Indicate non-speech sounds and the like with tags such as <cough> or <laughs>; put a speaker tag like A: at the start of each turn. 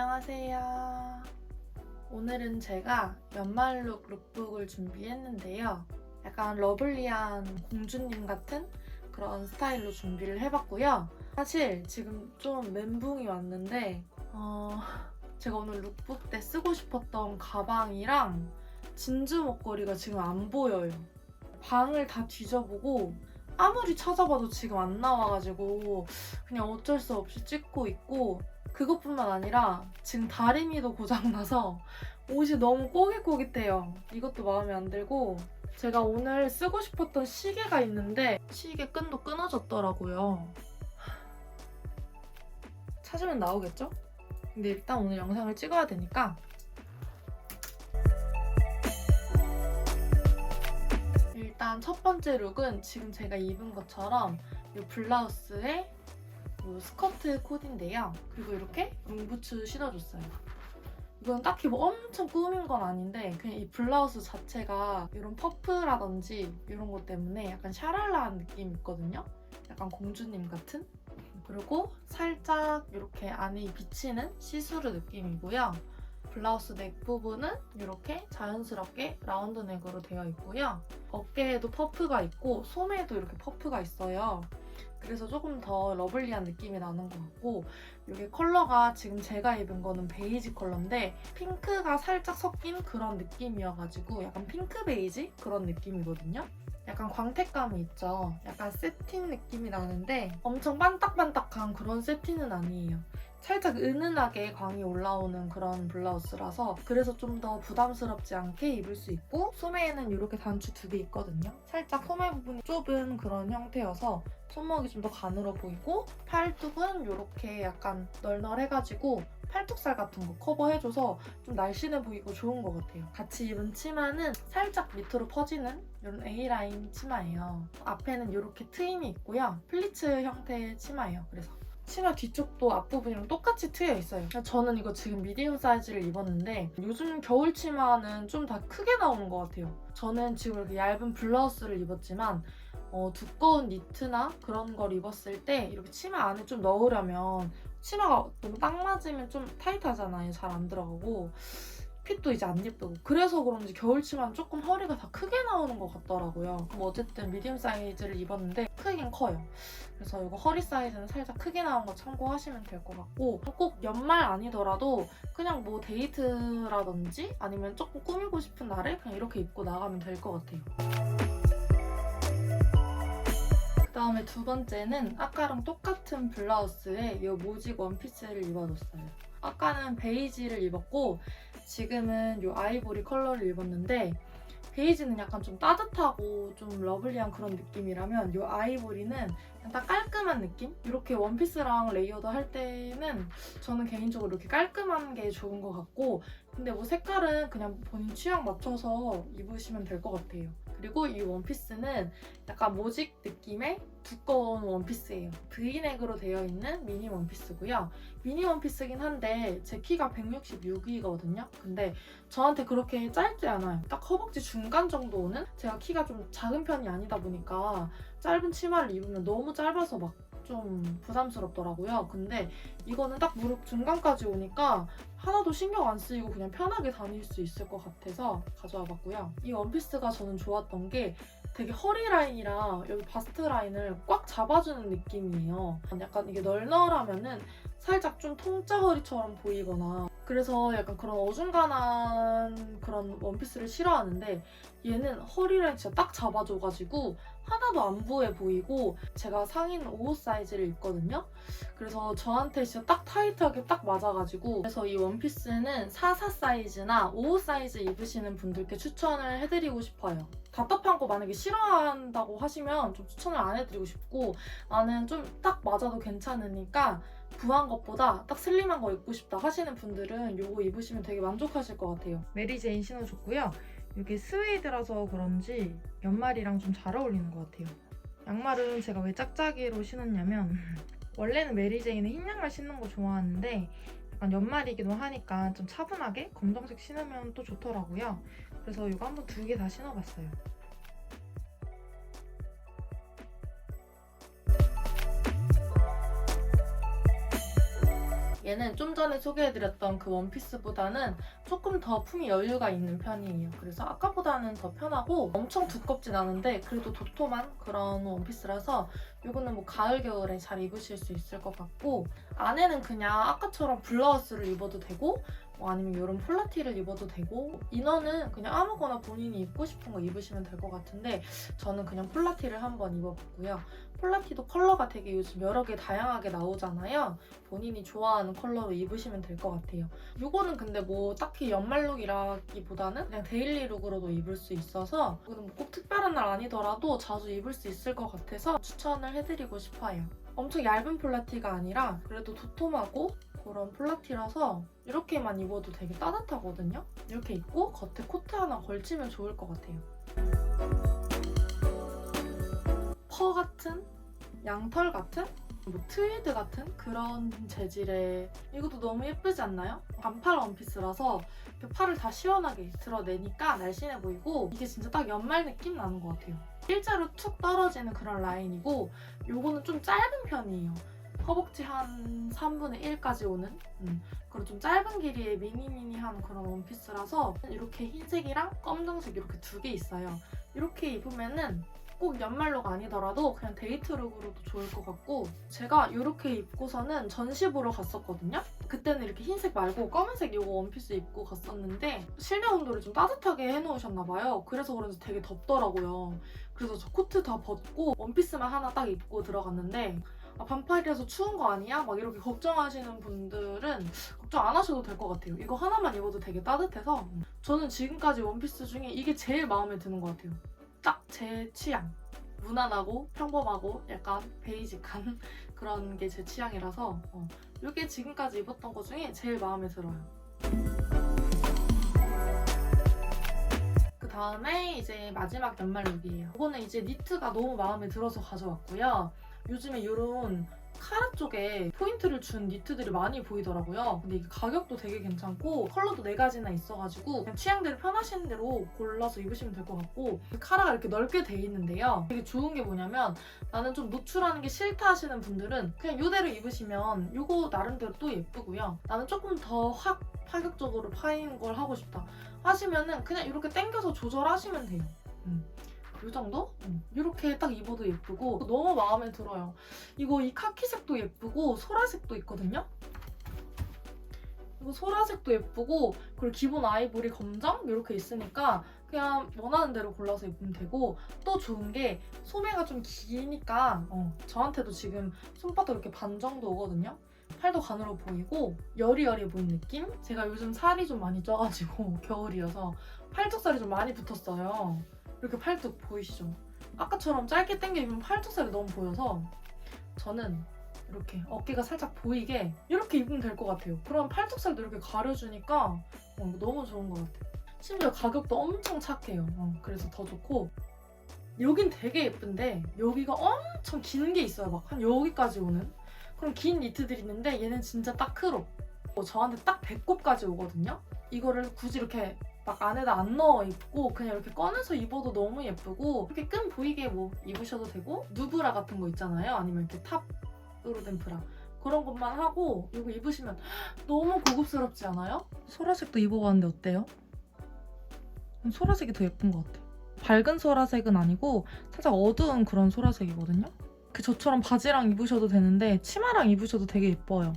A: 안녕하세요. 오늘은 제가 연말룩 룩북을 준비했는데요. 약간 러블리한 공주님 같은 그런 스타일로 준비를 해봤고요. 사실 지금 좀 멘붕이 왔는데 어, 제가 오늘 룩북 때 쓰고 싶었던 가방이랑 진주 목걸이가 지금 안 보여요. 방을 다 뒤져보고 아무리 찾아봐도 지금 안 나와가지고 그냥 어쩔 수 없이 찍고 있고 그것뿐만 아니라 지금 다리미도 고장나서 옷이 너무 꼬깃꼬깃해요. 이것도 마음에 안 들고 제가 오늘 쓰고 싶었던 시계가 있는데 시계 끈도 끊어졌더라고요. 찾으면 나오겠죠? 근데 일단 오늘 영상을 찍어야 되니까 일단 첫 번째 룩은 지금 제가 입은 것처럼 이 블라우스에 이 스커트 코디인데요. 그리고 이렇게 롱부츠 신어줬어요. 이건 딱히 뭐 엄청 꾸민 건 아닌데 그냥 이 블라우스 자체가 이런 퍼프라든지 이런 것 때문에 약간 샤랄라한 느낌이 있거든요. 약간 공주님 같은? 그리고 살짝 이렇게 안에 비치는 시스루 느낌이고요. 블라우스 넥 부분은 이렇게 자연스럽게 라운드 넥으로 되어 있고요. 어깨에도 퍼프가 있고 소매에도 이렇게 퍼프가 있어요. 그래서 조금 더 러블리한 느낌이 나는 것 같고 이게 컬러가 지금 제가 입은 거는 베이지 컬러인데 핑크가 살짝 섞인 그런 느낌이어가지고 약간 핑크 베이지 그런 느낌이거든요. 약간 광택감이 있죠. 약간 세틴 느낌이 나는데 엄청 반딱반딱한 그런 세틴은 아니에요. 살짝 은은하게 광이 올라오는 그런 블라우스라서 그래서 좀 더 부담스럽지 않게 입을 수 있고 소매에는 이렇게 단추 두 개 있거든요. 살짝 소매 부분이 좁은 그런 형태여서 손목이 좀 더 가늘어 보이고 팔뚝은 이렇게 약간 널널해가지고 팔뚝살 같은 거 커버해줘서 좀 날씬해 보이고 좋은 것 같아요. 같이 입은 치마는 살짝 밑으로 퍼지는 이런 A라인 치마예요. 앞에는 이렇게 트임이 있고요. 플리츠 형태의 치마예요. 그래서 치마 뒤쪽도 앞부분이랑 똑같이 트여 있어요. 저는 이거 지금 미디움 사이즈를 입었는데 요즘 겨울 치마는 좀 다 크게 나오는 것 같아요. 저는 지금 이렇게 얇은 블라우스를 입었지만 어, 두꺼운 니트나 그런 걸 입었을 때 이렇게 치마 안에 좀 넣으려면 치마가 너무 딱 맞으면 좀 타이트하잖아요. 잘 안 들어가고 핏도 이제 안 예쁘고 그래서 그런지 겨울 치마는 조금 허리가 다 크게 나오는 것 같더라고요. 그럼 어쨌든 미디움 사이즈를 입었는데 크긴 커요. 그래서 이거 허리 사이즈는 살짝 크게 나온 거 참고하시면 될 것 같고 꼭 연말 아니더라도 그냥 뭐 데이트라든지 아니면 조금 꾸미고 싶은 날에 그냥 이렇게 입고 나가면 될 것 같아요. 그다음에 두 번째는 아까랑 똑같은 블라우스에 이 모직 원피스를 입어줬어요. 아까는 베이지를 입었고 지금은 이 아이보리 컬러를 입었는데 베이지는 약간 좀 따뜻하고 좀 러블리한 그런 느낌이라면 이 아이보리는 그냥 딱 깔끔한 느낌? 이렇게 원피스랑 레이어드 할 때는 저는 개인적으로 이렇게 깔끔한 게 좋은 것 같고 근데 뭐 색깔은 그냥 본인 취향 맞춰서 입으시면 될 것 같아요. 그리고 이 원피스는 약간 모직 느낌의 두꺼운 원피스예요. 브이넥으로 되어 있는 미니 원피스고요. 미니 원피스긴 한데 제 키가 166이거든요. 근데 저한테 그렇게 짧지 않아요. 딱 허벅지 중간 정도 오는? 제가 키가 좀 작은 편이 아니다 보니까 짧은 치마를 입으면 너무 짧아서 막 좀 부담스럽더라고요. 근데 이거는 딱 무릎 중간까지 오니까 하나도 신경 안 쓰이고 그냥 편하게 다닐 수 있을 것 같아서 가져와 봤고요. 이 원피스가 저는 좋았던 게 되게 허리 라인이랑 여기 바스트 라인을 꽉 잡아주는 느낌이에요. 약간 이게 널널하면은 살짝 좀 통짜 허리처럼 보이거나 그래서 약간 그런 어중간한 그런 원피스를 싫어하는데 얘는 허리를 진짜 딱 잡아줘가지고 하나도 안 부해 보이고 제가 상의는 5호 사이즈를 입거든요. 그래서 저한테 진짜 딱 타이트하게 딱 맞아가지고 그래서 이 원피스는 44 사이즈나 55 사이즈 입으시는 분들께 추천을 해드리고 싶어요. 답답한 거 만약에 싫어한다고 하시면 좀 추천을 안 해드리고 싶고 나는 좀 딱 맞아도 괜찮으니까 부한 것보다 딱 슬림한 거 입고 싶다 하시는 분들은 이거 입으시면 되게 만족하실 것 같아요. 메리 제인 신어줬고요. 이게 스웨이드라서 그런지 연말이랑 좀 잘 어울리는 것 같아요. 양말은 제가 왜 짝짝이로 신었냐면 <laughs> 원래는 메리제인은 흰 양말 신는 거 좋아하는데 약간 연말이기도 하니까 좀 차분하게 검정색 신으면 또 좋더라고요. 그래서 이거 한번 두 개 다 신어봤어요. 얘는 좀 전에 소개해드렸던 그 원피스보다는 조금 더 품이 여유가 있는 편이에요. 그래서 아까보다는 더 편하고 엄청 두껍진 않은데 그래도 도톰한 그런 원피스라서 이거는 뭐 가을 겨울에 잘 입으실 수 있을 것 같고 안에는 그냥 아까처럼 블라우스를 입어도 되고 뭐 아니면 이런 폴라티를 입어도 되고 이너는 그냥 아무거나 본인이 입고 싶은 거 입으시면 될 것 같은데 저는 그냥 폴라티를 한번 입어봤고요. 폴라티도 컬러가 되게 요즘 여러 개 다양하게 나오잖아요. 본인이 좋아하는 컬러로 입으시면 될 것 같아요. 이거는 근데 뭐 딱히 연말룩이라기보다는 그냥 데일리룩으로도 입을 수 있어서 이거는 뭐 꼭 특별한 날 아니더라도 자주 입을 수 있을 것 같아서 추천을 해드리고 싶어요. 엄청 얇은 폴라티가 아니라 그래도 도톰하고 그런 폴라티라서 이렇게만 입어도 되게 따뜻하거든요. 이렇게 입고 겉에 코트 하나 걸치면 좋을 것 같아요. 퍼 같은 양털 같은 뭐 트위드 같은 그런 재질의 이것도 너무 예쁘지 않나요? 반팔 원피스라서 이렇게 팔을 다 시원하게 드러내니까 날씬해 보이고 이게 진짜 딱 연말 느낌 나는 것 같아요. 일자로 툭 떨어지는 그런 라인이고 요거는 좀 짧은 편이에요. 허벅지 한 3분의 1까지 오는 음. 그리고 좀 짧은 길이의 미니미니한 그런 원피스라서 이렇게 흰색이랑 검정색 이렇게 두 개 있어요. 이렇게 입으면은 꼭 연말룩 아니더라도 그냥 데이트룩으로도 좋을 것 같고 제가 이렇게 입고서는 전시 보러 갔었거든요. 그때는 이렇게 흰색 말고 검은색 이거 원피스 입고 갔었는데 실내 온도를 좀 따뜻하게 해놓으셨나 봐요. 그래서 그런지 되게 덥더라고요. 그래서 저 코트 다 벗고 원피스만 하나 딱 입고 들어갔는데 아, 반팔이라서 추운 거 아니야? 막 이렇게 걱정하시는 분들은 걱정 안 하셔도 될 것 같아요. 이거 하나만 입어도 되게 따뜻해서 저는 지금까지 원피스 중에 이게 제일 마음에 드는 것 같아요. 딱 제 취향. 무난하고 평범하고 약간 베이직한 <laughs> 그런 게 제 취향이라서 어, 이게 지금까지 입었던 것 중에 제일 마음에 들어요. 그 다음에 이제 마지막 연말 룩이에요. 이거는 이제 니트가 너무 마음에 들어서 가져왔고요. 요즘에 이런 카라 쪽에 포인트를 준 니트들이 많이 보이더라고요. 근데 이게 가격도 되게 괜찮고 컬러도 네 가지나 있어가지고 그냥 취향대로 편하신 대로 골라서 입으시면 될 것 같고 카라가 이렇게 넓게 돼 있는데요. 되게 좋은 게 뭐냐면 나는 좀 노출하는 게 싫다 하시는 분들은 그냥 이대로 입으시면 이거 나름대로 또 예쁘고요. 나는 조금 더 확 파격적으로 파인 걸 하고 싶다 하시면은 그냥 이렇게 당겨서 조절하시면 돼요. 음. 이 정도? 음. 이렇게 딱 입어도 예쁘고 너무 마음에 들어요. 이거 이 카키색도 예쁘고 소라색도 있거든요. 이거 소라색도 예쁘고 그리고 기본 아이보리 검정 이렇게 있으니까 그냥 원하는 대로 골라서 입으면 되고 또 좋은 게 소매가 좀 기니까 어, 저한테도 지금 손바닥 이렇게 반 정도 오거든요. 팔도 가늘어 보이고 여리여리 보이는 느낌? 제가 요즘 살이 좀 많이 쪄가지고 <laughs> 겨울이어서 팔뚝살이 좀 많이 붙었어요. 이렇게 팔뚝 보이시죠? 아까처럼 짧게 입으면 팔뚝살이 너무 보여서 저는 이렇게 어깨가 살짝 보이게 이렇게 입으면 될 것 같아요. 그럼 팔뚝살도 이렇게 가려주니까 어, 너무 좋은 것 같아요. 심지어 가격도 엄청 착해요. 어, 그래서 더 좋고 여긴 되게 예쁜데 여기가 엄청 긴 게 있어요. 막 한 여기까지 오는 그럼 긴 니트들이 있는데 얘는 진짜 딱 크롭. 어, 저한테 딱 배꼽까지 오거든요. 이거를 굳이 이렇게 막 안에다 안 넣어 입고 그냥 이렇게 꺼내서 입어도 너무 예쁘고 이렇게 끈 보이게 뭐 입으셔도 되고 누브라 같은 거 있잖아요. 아니면 이렇게 탑으로 된 브라 그런 것만 하고 이거 입으시면 너무 고급스럽지 않아요? 소라색도 입어봤는데 어때요? 소라색이 더 예쁜 것 같아. 밝은 소라색은 아니고 살짝 어두운 그런 소라색이거든요. 그 저처럼 바지랑 입으셔도 되는데 치마랑 입으셔도 되게 예뻐요.